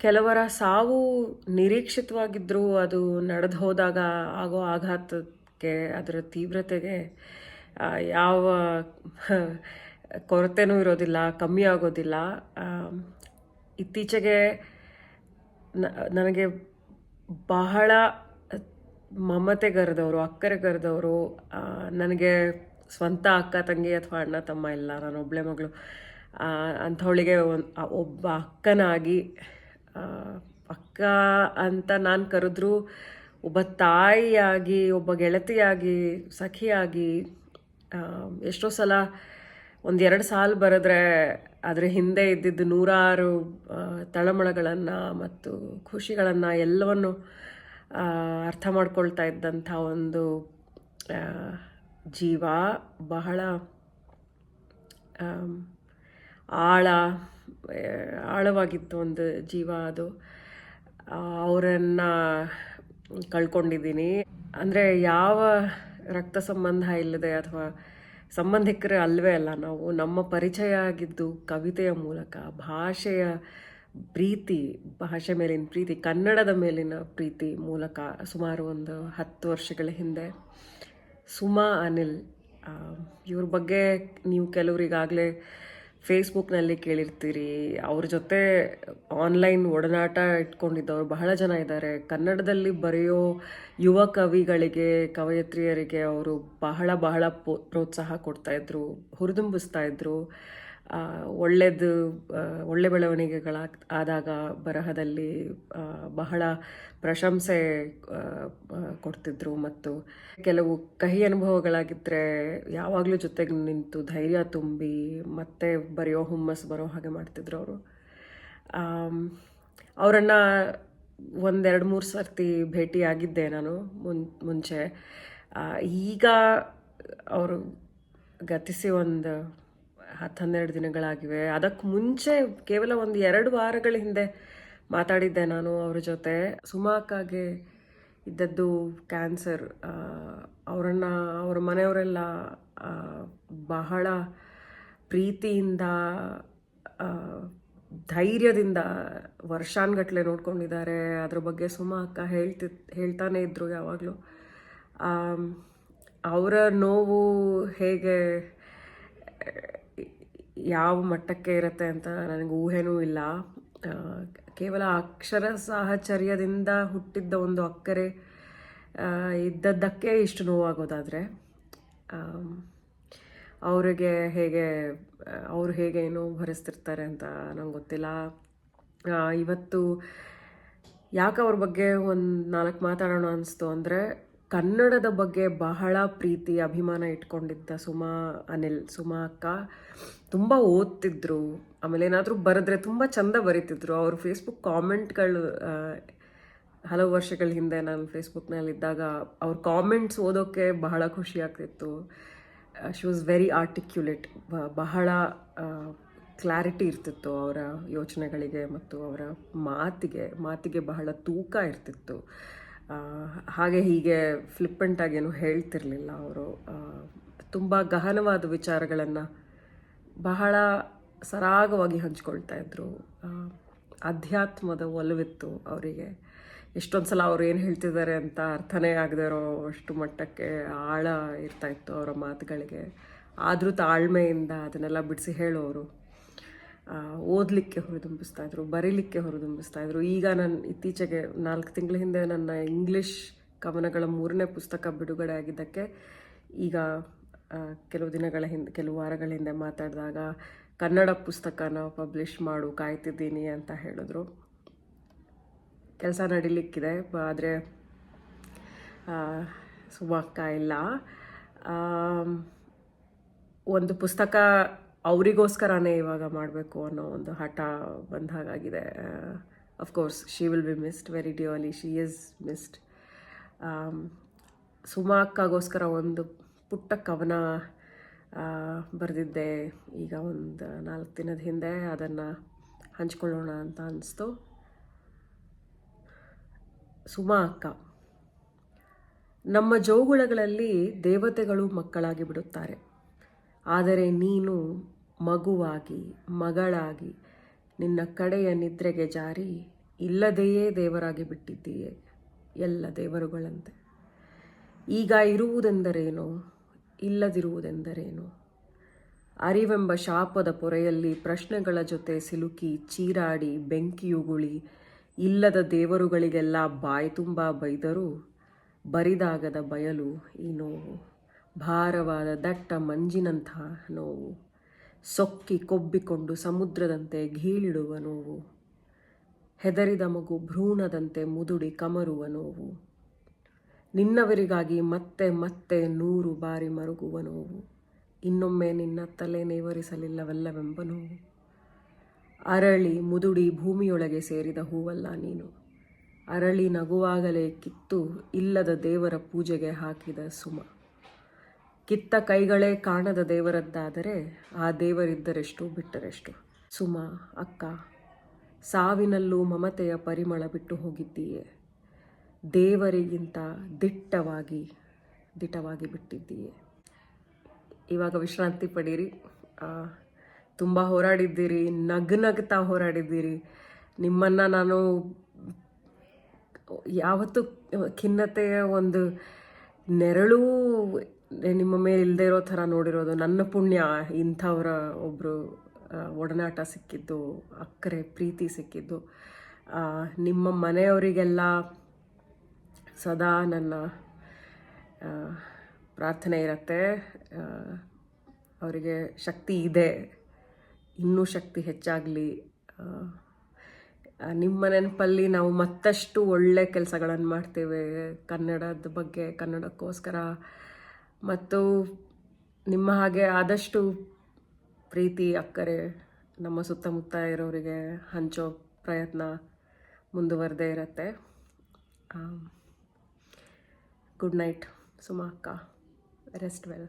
ಕೆಲವರ ಸಾವು ನಿರೀಕ್ಷಿತವಾಗಿದ್ದರೂ ಅದು ನಡೆದು ಹೋದಾಗ ಆಗೋ ಆಘಾತಕ್ಕೆ, ಅದರ ತೀವ್ರತೆಗೆ ಯಾವ, ಕೊರತೆನೂ ಇರೋದಿಲ್ಲ, ಕಮ್ಮಿ ಆಗೋದಿಲ್ಲ. ಇತ್ತೀಚೆಗೆ ನನಗೆ ಬಹಳ ಮಮತೆ ಕರೆದವರು ಅಕ್ಕರೆ ಕರೆದವರು ನನಗೆ ಸ್ವಂತ ಅಕ್ಕ ತಂಗಿ ಅಥವಾ ಅಣ್ಣ ತಮ್ಮ ಇಲ್ಲ ನಾನು ಒಬ್ಬಳೆ ಮಗಳು ಅಂಥವಳಿಗೆ ಒಬ್ಬ ಅಕ್ಕನಾಗಿ ಅಕ್ಕ ಅಂತ ನಾನು ಕರೆದ್ರು, ಒಬ್ಬ ತಾಯಿಯಾಗಿ, ಒಬ್ಬ ಗೆಳತಿಯಾಗಿ, ಸಖಿಯಾಗಿ ಎಷ್ಟೋ ಸಲ ಒಂದೆರಡು ಸಾಲು ಬರೆದ್ರೆ ಅದರ ಹಿಂದೆ ಇದ್ದಿದ್ದು ನೂರಾರು ತಳಮಳಗಳನ್ನು ಮತ್ತು ಖುಷಿಗಳನ್ನು ಎಲ್ಲವನ್ನು ಅರ್ಥ ಮಾಡ್ಕೊಳ್ತಾ ಇದ್ದಂಥ ಒಂದು ಜೀವ ಬಹಳ ಆಳ ಆಳವಾಗಿತ್ತು ಒಂದು ಜೀವ ಅದು. ಅವರನ್ನು ಕಳ್ಕೊಂಡಿದ್ದೀನಿ. ಅಂದರೆ ಯಾವ ರಕ್ತ ಸಂಬಂಧ ಇಲ್ಲದೆ ಅಥವಾ ಸಂಬಂಧಿಕರು ಅಲ್ವೇ ಅಲ್ಲ, ನಾವು ನಮ್ಮ ಪರಿಚಯ ಆಗಿದ್ದು ಕವಿತೆಯ ಮೂಲಕ, ಭಾಷೆಯ ಪ್ರೀತಿ, ಭಾಷೆ ಮೇಲಿನ ಪ್ರೀತಿ, ಕನ್ನಡದ ಮೇಲಿನ ಪ್ರೀತಿ ಮೂಲಕ ಸುಮಾರು ಒಂದು ಹತ್ತು ವರ್ಷಗಳ ಹಿಂದೆ. ಸುಮಾ ಅನಿಲ್ ಇವ್ರ ಬಗ್ಗೆ ನೀವು ಕೆಲವರಿಗಾಗಲೇ ಫೇಸ್ಬುಕ್ನಲ್ಲಿ ಕೇಳಿರ್ತೀರಿ, ಅವ್ರ ಜೊತೆ ಆನ್ಲೈನ್ ಒಡನಾಟ ಇಟ್ಕೊಂಡಿದ್ದವರು ಬಹಳ ಜನ ಇದ್ದಾರೆ. ಕನ್ನಡದಲ್ಲಿ ಬರೆಯೋ ಯುವ ಕವಿಗಳಿಗೆ, ಕವಯತ್ರಿಯರಿಗೆ ಅವರು ಬಹಳ ಬಹಳ ಪ್ರೋತ್ಸಾಹ ಕೊಡ್ತಾ ಇದ್ರು, ಹುರಿದುಂಬಿಸ್ತಾ ಇದ್ರು. ಆ, ಒಳ್ಳೆದು ಒಳ್ಳೆ ಬೆಳವಣಿಗೆಗಳ ಆದಾಗ ಬರಹದಲ್ಲಿ ಬಹಳ ಪ್ರಶಂಸೆ ಕೊಡ್ತಿದ್ರು. ಮತ್ತು ಕೆಲವು ಕಹಿ ಅನುಭವಗಳಾಗಿದ್ದರೆ ಯಾವಾಗಲೂ ಜೊತೆಗೆ ನಿಂತು ಧೈರ್ಯ ತುಂಬಿ ಮತ್ತೆ ಬರೆಯೋ ಹುಮ್ಮಸ್ ಬರೋ ಹಾಗೆ ಮಾಡ್ತಿದ್ರು ಅವರು. ಅವರನ್ನು ಒಂದೆರಡು ಮೂರು ಸರ್ತಿ ಭೇಟಿಯಾಗಿದ್ದೆ ನಾನು ಮುನ್ ಮುಂಚೆ. ಈಗ ಅವರು ಗತಿಸಿ ಒಂದು ಹತ್ತು ಹನ್ನೆರಡು ದಿನಗಳಾಗಿವೆ. ಅದಕ್ಕೆ ಮುಂಚೆ ಕೇವಲ ಒಂದು ಎರಡು ವಾರಗಳ ಹಿಂದೆ ಮಾತಾಡಿದ್ದೆ ನಾನು ಅವ್ರ ಜೊತೆ. ಸುಮಾಕಾಗೆ ಇದ್ದದ್ದು ಕ್ಯಾನ್ಸರ್. ಅವರನ್ನು, ಅವ್ರ ಮನೆಯವರೆಲ್ಲ ಬಹಳ ಪ್ರೀತಿಯಿಂದ ಧೈರ್ಯದಿಂದ ವರ್ಷಾನ್ಗಟ್ಲೆ ನೋಡ್ಕೊಂಡಿದ್ದಾರೆ. ಅದ್ರ ಬಗ್ಗೆ ಸುಮಾ ಅಕ್ಕ ಹೇಳ್ತಿ, ಹೇಳ್ತಾನೆ ಇದ್ರು ಯಾವಾಗಲೂ. ಅವರ ನೋವು ಹೇಗೆ ಯಾವ ಮಟ್ಟಕ್ಕೆ ಇರುತ್ತೆ ಅಂತ ನನಗೆ ಊಹೆನೂ ಇಲ್ಲ. ಕೇವಲ ಅಕ್ಷರ ಸಾಹಚರ್ಯದಿಂದ ಹುಟ್ಟಿದ್ದ ಒಂದು ಅಕ್ಕರೆ ಇದ್ದದ್ದಕ್ಕೆ ಇಷ್ಟು ನೋವಾಗೋದಾದರೆ ಅವರಿಗೆ ಹೇಗೆ, ಅವರು ಹೇಗೆ ಏನೋ ಭರಿಸ್ತಿರ್ತಾರೆ ಅಂತ ನಂಗೆ ಗೊತ್ತಿಲ್ಲ. ಇವತ್ತು ಯಾಕೆ ಅವ್ರ ಬಗ್ಗೆ ಒಂದು ನಾಲ್ಕು ಮಾತಾಡೋಣ ಅನಿಸ್ತು ಅಂದರೆ ಕನ್ನಡದ ಬಗ್ಗೆ ಬಹಳ ಪ್ರೀತಿ, ಅಭಿಮಾನ ಇಟ್ಕೊಂಡಿದ್ದ ಸುಮಾ, ಅನಿಲ್. ಸುಮಾ ಅಕ್ಕ ತುಂಬ ಓದ್ತಿದ್ರು. ಆಮೇಲೆ ಏನಾದರೂ ಬರೆದ್ರೆ ತುಂಬ ಚಂದ ಬರೀತಿದ್ರು. ಅವ್ರ ಫೇಸ್ಬುಕ್ ಕಾಮೆಂಟ್ಗಳು ಹಲವು ವರ್ಷಗಳ ಹಿಂದೆ ನಾನು ಫೇಸ್ಬುಕ್ನಲ್ಲಿದ್ದಾಗ ಅವ್ರ ಕಾಮೆಂಟ್ಸ್ ಓದೋಕ್ಕೆ ಬಹಳ ಖುಷಿ ಆಗ್ತಿತ್ತು. ಶಿ ವಾಸ್ ವೆರಿ ಆರ್ಟಿಕ್ಯುಲೇಟ್ ಬಹಳ ಕ್ಲಾರಿಟಿ ಇರ್ತಿತ್ತು ಅವರ ಯೋಚನೆಗಳಿಗೆ ಮತ್ತು ಅವರ ಮಾತಿಗೆ ಮಾತಿಗೆ ಬಹಳ ತೂಕ ಇರ್ತಿತ್ತು. ಹಾಗೆ ಹೀಗೆ ಫ್ಲಿಪ್ಪೆಂಟಾಗೇನು ಹೇಳ್ತಿರ್ಲಿಲ್ಲ ಅವರು. ತುಂಬ ಗಹನವಾದ ವಿಚಾರಗಳನ್ನು ಬಹಳ ಸರಾಗವಾಗಿ ಹಂಚ್ಕೊಳ್ತಾ ಇದ್ದರು ಅಧ್ಯಾತ್ಮದ ಒಲವಿತ್ತು ಅವರಿಗೆ. ಎಷ್ಟೊಂದು ಸಲ ಅವ್ರು ಏನು ಹೇಳ್ತಿದ್ದಾರೆ ಅಂತ ಅರ್ಥನೇ ಆಗದೆ ಇರೋ ಅಷ್ಟು ಮಟ್ಟಕ್ಕೆ ಆಳ ಇರ್ತಾ ಇತ್ತು ಅವರ ಮಾತುಗಳಿಗೆ. ಆದರೂ ತಾಳ್ಮೆಯಿಂದ ಅದನ್ನೆಲ್ಲ ಬಿಡಿಸಿ ಹೇಳೋರು. ಓದಲಿಕ್ಕೆ ಹುರಿದುಂಬಿಸ್ತಾ ಇದ್ರು, ಬರೀಲಿಕ್ಕೆ ಹುರಿದುಂಬಿಸ್ತಾ ಇದ್ರು. ಈಗ ನಾನು ಇತ್ತೀಚೆಗೆ ನಾಲ್ಕು ತಿಂಗಳ ಹಿಂದೆ ನನ್ನ ಇಂಗ್ಲಿಷ್ ಕವನಗಳ ಮೂರನೇ ಪುಸ್ತಕ ಬಿಡುಗಡೆ ಆಗಿದ್ದಕ್ಕೆ ಈಗ ಕೆಲವು ದಿನಗಳ ಹಿಂದೆ, ಕೆಲವು ವಾರಗಳ ಹಿಂದೆ ಮಾತಾಡಿದಾಗ ಕನ್ನಡ ಪುಸ್ತಕನ ಪಬ್ಲಿಷ್ ಮಾಡು, ಕಾಯ್ತಿದ್ದೀನಿ ಅಂತ ಹೇಳಿದ್ರು. ಕೆಲಸ ನಡೀಲಿಕ್ಕಿದೆ, ಆದರೆ ಸುಮಕ್ಕ ಇಲ್ಲ. ಒಂದು ಪುಸ್ತಕ ಅವರಿಗೋಸ್ಕರನೇ ಇವಾಗ ಮಾಡಬೇಕು ಅನ್ನೋ ಒಂದು ಹಠ ಬಂದ ಹಾಗಾಗಿದೆ. Of course she will be missed very dearly she is missed Suma ಅಕ್ಕಗೋಸ್ಕರ ಒಂದು ಪುಟ್ಟ ಕವನ ಬರೆದಿದ್ದೆ. ಈಗ ಒಂದು ನಾಲ್ಕು ದಿನದ ಹಿಂದೆ ಅದನ್ನು ಹಂಚ್ಕೊಳ್ಳೋಣ ಅಂತ ಅನ್ನಿಸ್ತು ಸುಮಾ ಅಕ್ಕ, ನಮ್ಮ ಜೋಗುಳಗಳಲ್ಲಿ ದೇವತೆಗಳು ಮಕ್ಕಳಾಗಿ ಬಿಡುತ್ತಾರೆ. ಆದರೆ ನೀನು ಮಗುವಾಗಿ, ಮಗಳಾಗಿ ನಿನ್ನ ಕಡೆಯ ನಿದ್ರೆಗೆ ಜಾರಿ ಇಲ್ಲದೆಯೇ ದೇವರಾಗಿ ಬಿಟ್ಟಿದ್ದೀಯೆ ಎಲ್ಲ ದೇವರುಗಳಂತೆ. ಈಗ ಇರುವುದೆಂದರೇನು? ಇಲ್ಲದಿರುವುದೆಂದರೇನು? ಅರಿವೆಂಬ ಶಾಪದ ಪೊರೆಯಲ್ಲಿ ಪ್ರಶ್ನೆಗಳ ಜೊತೆ ಸಿಲುಕಿ ಚೀರಾಡಿ ಬೆಂಕಿಯುಗುಳಿ ಇಲ್ಲದ ದೇವರುಗಳಿಗೆಲ್ಲ ಬಾಯಿ ತುಂಬ ಬೈದರೂ ಬರಿದಾಗದ ಬಯಲು ಈ ನೋವು. ಭಾರವಾದ ದಟ್ಟ ಮಂಜಿನಂಥ ನೋವು. ಸೊಕ್ಕಿ ಕೊಬ್ಬಿಕೊಂಡು ಸಮುದ್ರದಂತೆ ಘೀಳಿಡುವ ನೋವು. ಹೆದರಿದ ಮಗು ಭ್ರೂಣದಂತೆ ಮುದುಡಿ ಕಮರುವ ನೋವು. ನಿನ್ನವರಿಗಾಗಿ ಮತ್ತೆ ಮತ್ತೆ ನೂರು ಬಾರಿ ಮರುಗುವ ನೋವು. ಇನ್ನೊಮ್ಮೆ ನಿನ್ನ ತಲೆ ನೇವರಿಸಲಿಲ್ಲವಲ್ಲವೆಂಬ ನೋವು. ಅರಳಿ ಮುದುಡಿ ಭೂಮಿಯೊಳಗೆ ಸೇರಿದ ಹೂವಲ್ಲ ನೀನು. ಅರಳಿ ನಗುವಾಗಲೇ ಕಿತ್ತು ಇಲ್ಲದ ದೇವರ ಪೂಜೆಗೆ ಹಾಕಿದ ಸುಮ. ಕಿತ್ತ ಕೈಗಳೇ ಕಾಣದ ದೇವರದ್ದಾದರೆ ಆ ದೇವರಿದ್ದರೆಷ್ಟು ಬಿಟ್ಟರೆಷ್ಟು. ಸುಮ, ಅಕ್ಕ, ಸಾವಿನಲ್ಲೂ ಮಮತೆಯ ಪರಿಮಳ ಬಿಟ್ಟು ಹೋಗಿದ್ದೀಯೆ. ದೇವರಿಗಿಂತ ದಿಟ್ಟವಾಗಿ, ದಿಟವಾಗಿ ಬಿಟ್ಟಿದ್ದೀಯೆ. ಇವಾಗ ವಿಶ್ರಾಂತಿ ಪಡೀರಿ. ತುಂಬ ಹೋರಾಡಿದ್ದೀರಿ, ನಗ್ನಗ್ತಾ ಹೋರಾಡಿದ್ದೀರಿ. ನಿಮ್ಮನ್ನು ನಾನು ಯಾವತ್ತೂ ಖಿನ್ನತೆಯ ಒಂದು ನೆರಳೂ ನಿಮ್ಮ ಮೇಲೆ ಇಲ್ಲದೆ ಇರೋ ಥರ ನೋಡಿರೋದು. ನನ್ನ ಪುಣ್ಯ, ಇಂಥವ್ರ ಒಬ್ಬರು ಒಡನಾಟ ಸಿಕ್ಕಿದ್ದು, ಅಕ್ಕರೆ, ಪ್ರೀತಿ ಸಿಕ್ಕಿದ್ದು. ನಿಮ್ಮ ಮನೆಯವರಿಗೆಲ್ಲ ಸದಾ ನನ್ನ ಪ್ರಾರ್ಥನೆ ಇರುತ್ತೆ. ಅವರಿಗೆ ಶಕ್ತಿ ಇದೆ. ಇನ್ನೂ ಶಕ್ತಿ ಹೆಚ್ಚಾಗಲಿ. ನಿಮ್ಮ ನೆನಪಲ್ಲಿ ನಾವು ಮತ್ತಷ್ಟು ಒಳ್ಳೆ ಕೆಲಸಗಳನ್ನು ಮಾಡ್ತೇವೆ. ಕನ್ನಡದ ಬಗ್ಗೆ, ಕನ್ನಡಕ್ಕೋಸ್ಕರ ಮತ್ತು ನಿಮ್ಮ ಹಾಗೆ ಆದಷ್ಟು ಪ್ರೀತಿ, ಅಕ್ಕರೆ, ನಮ್ಮ ಸುತ್ತಮುತ್ತ ಇರೋರಿಗೆ ಹಂಚೋ ಪ್ರಯತ್ನ ಮುಂದುವರೆದೇ ಇರುತ್ತೆ. ಗುಡ್ ನೈಟ್ ಸುಮಾ ಅಕ್ಕ. Rest well.